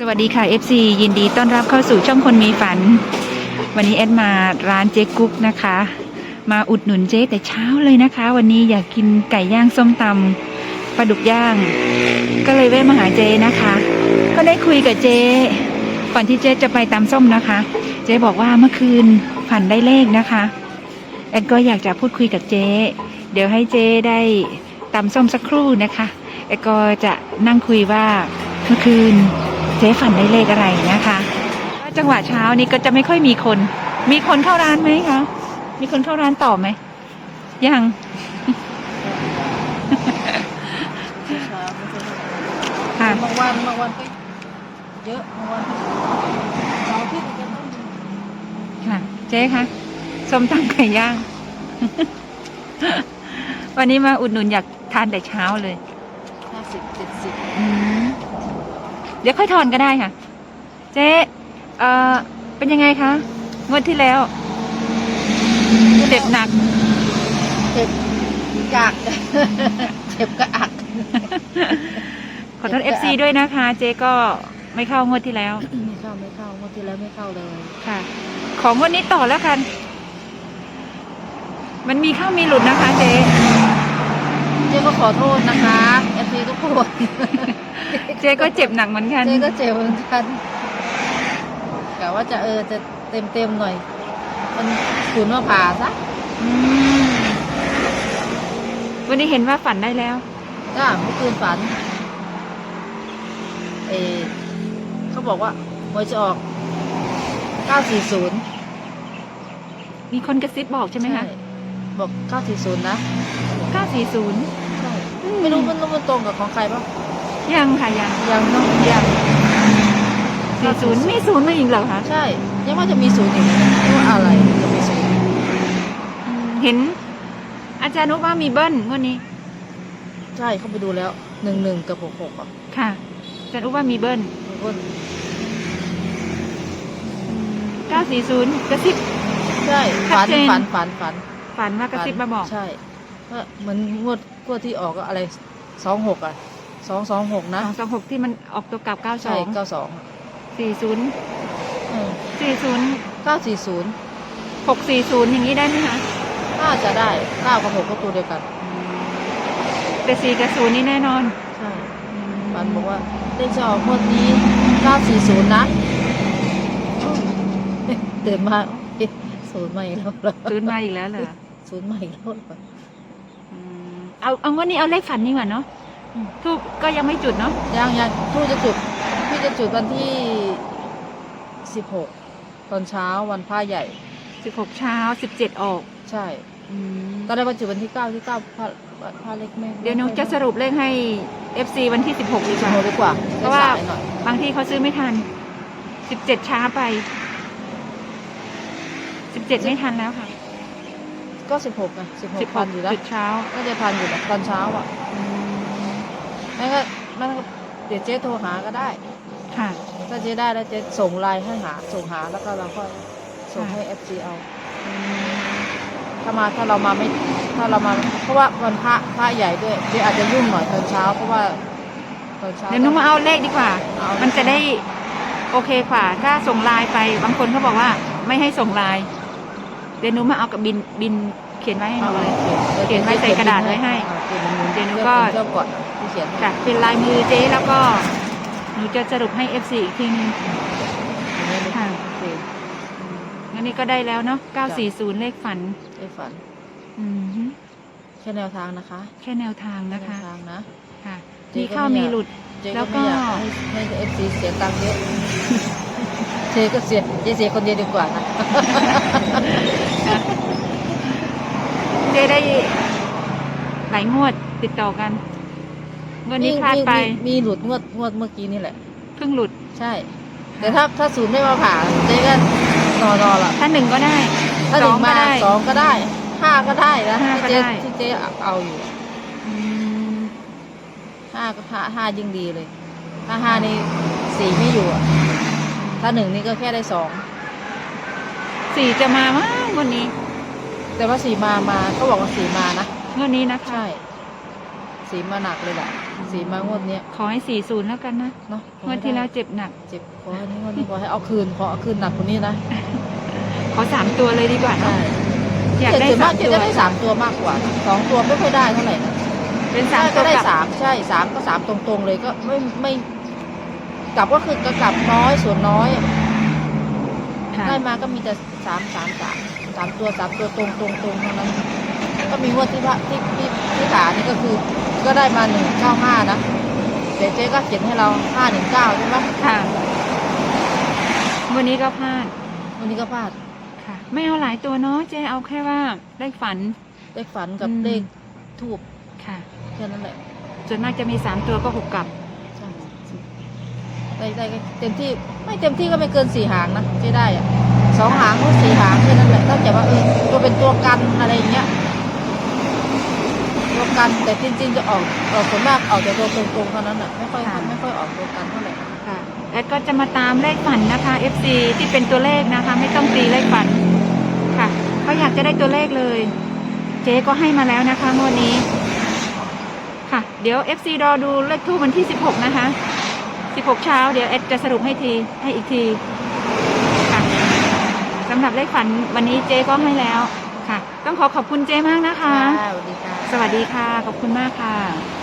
สวัสดีค่ะ FC ยินดีต้อนรับเข้าสู่ช่องคนมีฝัน วันนี้แอดมาร้านเจ๊กุ๊กนะคะ มาอุดหนุนเจ๊แต่เช้าเลยนะคะ วันนี้อยากกินไก่ย่างส้มตำปลาดุกย่าง ก็เลยแวะมาหาเจ๊นะคะ ก็ได้คุยกับเจ๊ก่อนที่เจ๊จะไปตำส้มนะคะ เจ๊บอกว่าเมื่อคืนฝันได้เลขนะคะ แอดก็อยากจะพูดคุยกับเจ๊เดี๋ยวให้เจ๊ได้ตำส้มสักครู่นะคะแอดก็จะนั่งคุยว่าเมื่อคืน จ๊ฝันได้เลขอะไรนะคะ จังหวะเช้านี้ก็จะไม่ค่อยมีคน มีคนเข้าร้านไหมคะ มีคนเข้าร้านต่อไหม ยังเช้าไม่ใช่เท่าไหร่ค่ะ บางวันบางวันก็เยอะบางวันเสาร์อาที่จะต้องมีค่ะ เจ๊คะส้มตำไก่ย่าง วันนี้มาอุดหนุนอยากทานแต่เช้าเลย ห้าสิบเจ็ดสิบ อืม เดี๋ยวค่อยทอนก็ได้ค่ะ เจ๊เอ่อเป็นยังไงคะงวดที่แล้วเจ็บหนัก เจ็บกากเจ็บกระอัก ขอโทษเอฟซีด้วยนะคะ เจ๊ก็ไม่เข้างวดที่แล้ว ไม่เข้าไม่เข้างวดที่แล้วไม่เข้าเลยค่ะ ของงวดนี้ต่อแล้วกัน มันมีเข้ามีหลุดนะคะ เจ๊ เจ๊ก็ขอโทษนะคะเอฟซีทุกคน เจ๊ก็เจ็บหนักเหมือนกันเจ๊ก็เจ็บเหมือนกันกะว่าจะเออจะเต็มเต็มๆหน่อย มันขุนมาผ่าซะอืมวันนี้เห็นว่าฝันได้แล้วจ้าเมื่อคืนฝันเออเขาบอกว่าหวยจะออก 940 มีคนกระซิบบอกใช่ไหมคะ บอก 940 นะ 940 ใช่ ไม่รู้มันมันตรงกับของใครป่ะ ยังค่ะยังยังเนาะยัง40มีศูนย์มาอีกเหรอคะใช่ ยังว่าจะมีศูนย์อีกนะไม่ว่าอะไรจะมีศูนย์อืมเห็น อาจารย์นุว่ามีเบิ้ลงวดนี้ใช่เข้าไปดูแล้วหนึ่งหนึ่งกับหกหกอะค่ะอาจารย์นุว่ามีเบิ้ลมีคน940กระซิบ ใช่ชัฝัดนเจน ฝันฝันฝันฝันว่ากระซิบมาบอก ใช่ก็เหมือนงวดงวดที่ออกก็อะไรสองหกอะ สองสองหกนะสองหกที่มันออกตัวกลับเก้าสใช่องเก้าสองสี่ศูนย์อืมสี่ศูนย์เก้าสี่ศูนย์หกสี่ศูนย์อย่างนี้ได้ไหมคะน่าจะได้เก้ากับหกก็ตัวเดียวกัน แต่สี่กับศูนย์นี่แน่นอนใช่ฝันบอกว่าเลขจะออกงวดนี้เก้าสี่ศูนย์นะเตื่นมาเอ๊ะศูนย์ใหม่แล้วเหรอศูนย์มาอีกแล้วเหรอศูนย์ใหม่แล้วเหรออืมเอาเอาวันนี้เอาเลขฝันนี่ก่อนเนาะอืม ทูบก็ยังไม่จุดเนาะยังยังทู่จะจุดพี่จะจุดวันที่สิบหกตอนเช้าวันผ้าใหญ่สิบหกเช้าสิบเจ็ดออก ใช่อืมตอนแรกว่าจุดวันที่เก้าที่เก้าผ้าผ้าเล็กแม่เดี๋ยวหนุจะสรุปเลขให้ FC วันที่สิบหกดีกสิบว่าหกดีกว่า เพราะว่าสยๆหน่อยบางที่เขาซื้อไม่ทันสิบเจ็ดช้าไปสิบเจ็ดไม่ทันแล้วค่ะ ก็สิบหกไงสิบหสิกบหพักนอยู่แล้วจุดเช้าน่าจะทันอยู่นะตอนเช้าอะ แม่ก็แม่ก็เดี๋ยวเจ๊โทรหาก็ได้ ค่ะ ถ้าเจ๊ได้แล้วเจ๊ส่งไลน์ให้หาส่งหาแล้วก็เราก็ส่งค่ะให้เอฟซีเอา ถ้ามาถ้าเรามาไม่ถ้าเรามาเพราะว่าวันพระพระใหญ่ด้วยเจ๊อาจจะยุ่งหน่อยตอนเช้าเพราะว่าตอนเช้า เดี๋ยวหนุมาเอาเลขดีกว่า เอามันจะได้โอเคกว่า ถ้าส่งไลน์ไปบางคนเขาบอกว่าไม่ให้ส่งไลน์เดี๋ยวหนุมาเอากับบินบินเขียนไว้ให้หเอานูเลยเลย เขียนไว้ใส่กระดาษไว้ให้อ่าเขียนหนูเดี๋ยวหนูเลือก็เลือกก่อน ที่เขียนให้ค่ะเป็นลายมือเจ๊แล้วก็หนูจะสรุปให้ FC อีกทีนึงค่ะ โอเคงั้นนี่ก็ได้แล้วเนาะ940 เลขฝัน ได้ฝัน อืมฮึแค่แนวทางนะคะแค่แนวทางนะคะแวทางนะ ค่ะเจ๊มีก็เข้าไม่มีอยากหลุด เจ๊แล้ก็วก็ ไม่อยากให้ให้เอฟซีเสียตังค์เยอะ เจ๊ก็เสียเจ๊เสียคนเดียวดีกว่านะ เจ๊ได้หลายงวดติดต่อกัน งวดนี้พลาดไปมีมีหลุดงวดงวดเมื่อกี้นี่แหละ เพิ่งหลุด ใช่ แต่ถ้าถ้าศูนย์ไม่มาผ่าเจ๊ก็นอนอนละถ้าหนึ่งก็ได้ถ้าสถึองงก็มาได้สองก็ได้ห้าก็ได้นะห้าที่ก็เจ๊ได้ ที่เจ๊เอาอยู่อืมห้าก็ห้าห้ายิ่งดีเลย ถ้าห้านี่สี่ไม่อยู่อะถ้าหนึ่งนี่ก็แค่ได้สองสี่จะมามั้งวันนี้แต่ว่าสี่มามาก็บอกว่าสี่มานะงวดนี้นะคะ ใช่ สีมาหนักเลยแหละสีมางวดเนี้ย ขอให้สี่ศูนย์แล้วกันนะเนาะขอให้งวดที่แล้วได้เจ็บหนัก เจ็บขอให้นี้งวดนี้ขอให้เอาคืนขอเอาคืนหนักกว่านี้นะขอสามตัวเลยดีกว่าใช่เนาะอยากได้เจ็บสามากมจะตัวได้สามตัวมากกว่าสองตัวไม่ค่อยได้เท่าไหร่นะเป็นสามใช่ตัก็วได้กลับสามใช่สามก็สามตรงๆเลยก็ไม่ไม่กลับก็คือกกลับน้อยส่วนน้อยค่ะได้มาก็มีแต่สามสามสามสามตัวสามตัวตรงตรงตรงเท่านั้นก็มีงวดที่พระที่ที่ที่ขานี่ก็คือ ก็ได้มาหนึ่งเก้าห้านะเดี๋ยวเจ๊ก็เขียนให้เราห้าหนึ่งเก้าใช่ไหมค่ะ วันนี้ก็พลาด วันนี้ก็พลาดค่ะ ไม่เอาหลายตัวเนาะเจ๊เอาแค่ว่าได้ฝัน เลขฝันกับอืม เลขทูบค่ะแค่นั้นแหละส่วนมากจะมีสามตัวก็หกกลับ ใช่ได้ได้ก็เต็มที่ไม่เต็มที่ก็ไม่เกินสี่หางนะเจ๊ได้อะสองหางก็สี่หางแค่นั้นแหละถ้าจะว่าเออตัวเป็นตัวกันอะไรอย่างเงี้ยตัว กัน แต่จริงๆจะออกออกส่วนมากออกแต่ตัวตรงๆเท่านั้นอะไม่ค่อยค่ะ ไม่ค่อยออกตัวกันเท่าไหร่ค่ะแอดก็จะมาตามเลขฝันนะคะ FC ที่เป็นตัวเลขนะคะ ไม่ต้องตีเลขฝันค่ะก็อยากจะได้ตัวเลขเลย เจ๊ก็ให้มาแล้วนะคะงวดนี้ ค่ะ เดี๋ยว FC รอดูเลขทูปวันที่ 16 นะคะ 16 เช้า เดี๋ยวแอดจะสรุปให้ทีให้อีกทีค่ะสำหรับเลขฝันวันนี้เจ๊ก็ให้แล้วค่ะ ต้องขอขอบคุณเจ๊มากนะคะค่ะสวัสดีค่ะ สวัสดีค่ะ ขอบคุณมากค่ะ